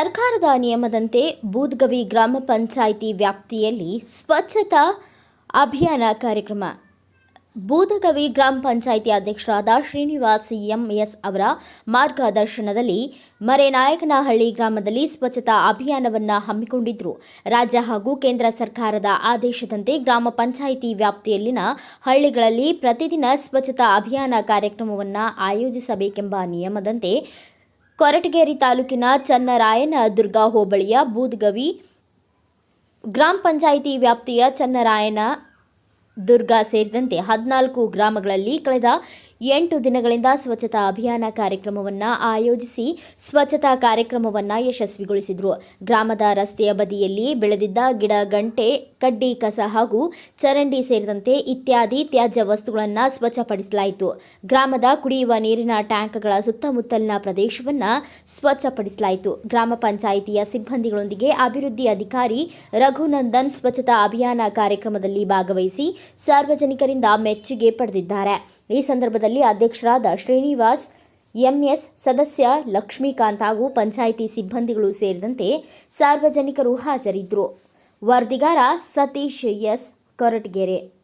ನಿಯಮದಂತೆ ಬೂದ್ಗವಿ ಗ್ರಾಮ ಪಂಚಾಯಿತಿ ವ್ಯಾಪ್ತಿಯಲ್ಲಿ ಸ್ವಚ್ಛತಾ ಅಭಿಯಾನ ಕಾರ್ಯಕ್ರಮ. ಬೂದಗವಿ ಗ್ರಾಮ ಪಂಚಾಯಿತಿ ಅಧ್ಯಕ್ಷರಾದ ಶ್ರೀನಿವಾಸ್ ಎಂಎಸ್ ಅವರ ಮಾರ್ಗದರ್ಶನದಲ್ಲಿ ಮರೆನಾಯಕನಹಳ್ಳಿ ಗ್ರಾಮದಲ್ಲಿ ಸ್ವಚ್ಛತಾ ಅಭಿಯಾನವನ್ನು ಹಮ್ಮಿಕೊಂಡಿದ್ದರು ರಾಜ್ಯ ಹಾಗೂ ಕೇಂದ್ರ ಸರ್ಕಾರದ ಆದೇಶದಂತೆ ಗ್ರಾಮ ಪಂಚಾಯಿತಿ ವ್ಯಾಪ್ತಿಯಲ್ಲಿನ ಹಳ್ಳಿಗಳಲ್ಲಿ ಪ್ರತಿದಿನ ಸ್ವಚ್ಛತಾ ಅಭಿಯಾನ ಕಾರ್ಯಕ್ರಮವನ್ನು ಆಯೋಜಿಸಬೇಕೆಂಬ ನಿಯಮದಂತೆ ಕೊರಟಗೆರೆ ತಾಲೂಕಿನ ಚನ್ನರಾಯನ ದುರ್ಗಾ ಹೋಬಳಿಯ ಬೂದ್ಗವಿ ಗ್ರಾಮ ಪಂಚಾಯಿತಿ ವ್ಯಾಪ್ತಿಯ ಚನ್ನರಾಯನ ದುರ್ಗ ಸೇರಿದಂತೆ ಹದಿನಾಲ್ಕು ಗ್ರಾಮಗಳಲ್ಲಿ ಕಳೆದ ಎಂಟು ದಿನಗಳಿಂದ ಸ್ವಚ್ಛತಾ ಅಭಿಯಾನ ಕಾರ್ಯಕ್ರಮವನ್ನು ಆಯೋಜಿಸಿ ಸ್ವಚ್ಛತಾ ಕಾರ್ಯಕ್ರಮವನ್ನು ಯಶಸ್ವಿಗೊಳಿಸಿದರು. ಗ್ರಾಮದ ರಸ್ತೆಯ ಬದಿಯಲ್ಲಿ ಬೆಳೆದಿದ್ದ ಗಿಡ, ಗಂಟೆ, ಕಡ್ಡಿ, ಕಸ ಹಾಗೂ ಚರಂಡಿ ಸೇರಿದಂತೆ ಇತ್ಯಾದಿ ತ್ಯಾಜ್ಯ ವಸ್ತುಗಳನ್ನು ಸ್ವಚ್ಛಪಡಿಸಲಾಯಿತು. ಗ್ರಾಮದ ಕುಡಿಯುವ ನೀರಿನ ಟ್ಯಾಂಕ್ಗಳ ಸುತ್ತಮುತ್ತಲಿನ ಪ್ರದೇಶವನ್ನು ಸ್ವಚ್ಛಪಡಿಸಲಾಯಿತು. ಗ್ರಾಮ ಪಂಚಾಯಿತಿಯ ಸಿಬ್ಬಂದಿಗಳೊಂದಿಗೆ ಅಭಿವೃದ್ಧಿ ಅಧಿಕಾರಿ ರಘುನಂದನ್ ಸ್ವಚ್ಛತಾ ಅಭಿಯಾನ ಕಾರ್ಯಕ್ರಮದಲ್ಲಿ ಭಾಗವಹಿಸಿ ಸಾರ್ವಜನಿಕರಿಂದ ಮೆಚ್ಚುಗೆ ಪಡೆದಿದ್ದಾರೆ. ಈ ಸಂದರ್ಭದಲ್ಲಿ ಅಧ್ಯಕ್ಷರಾದ ಶ್ರೀನಿವಾಸ್, ಎಂಎಸ್ ಸದಸ್ಯ ಲಕ್ಷ್ಮೀಕಾಂತ್ ಹಾಗೂ ಪಂಚಾಯಿತಿ ಸಿಬ್ಬಂದಿಗಳು ಸೇರಿದಂತೆ ಸಾರ್ವಜನಿಕರು ಹಾಜರಿದ್ದರು. ವರದಿಗಾರ ಸತೀಶ್ ಎಸ್ ಕೊರಟಗೆರೆ.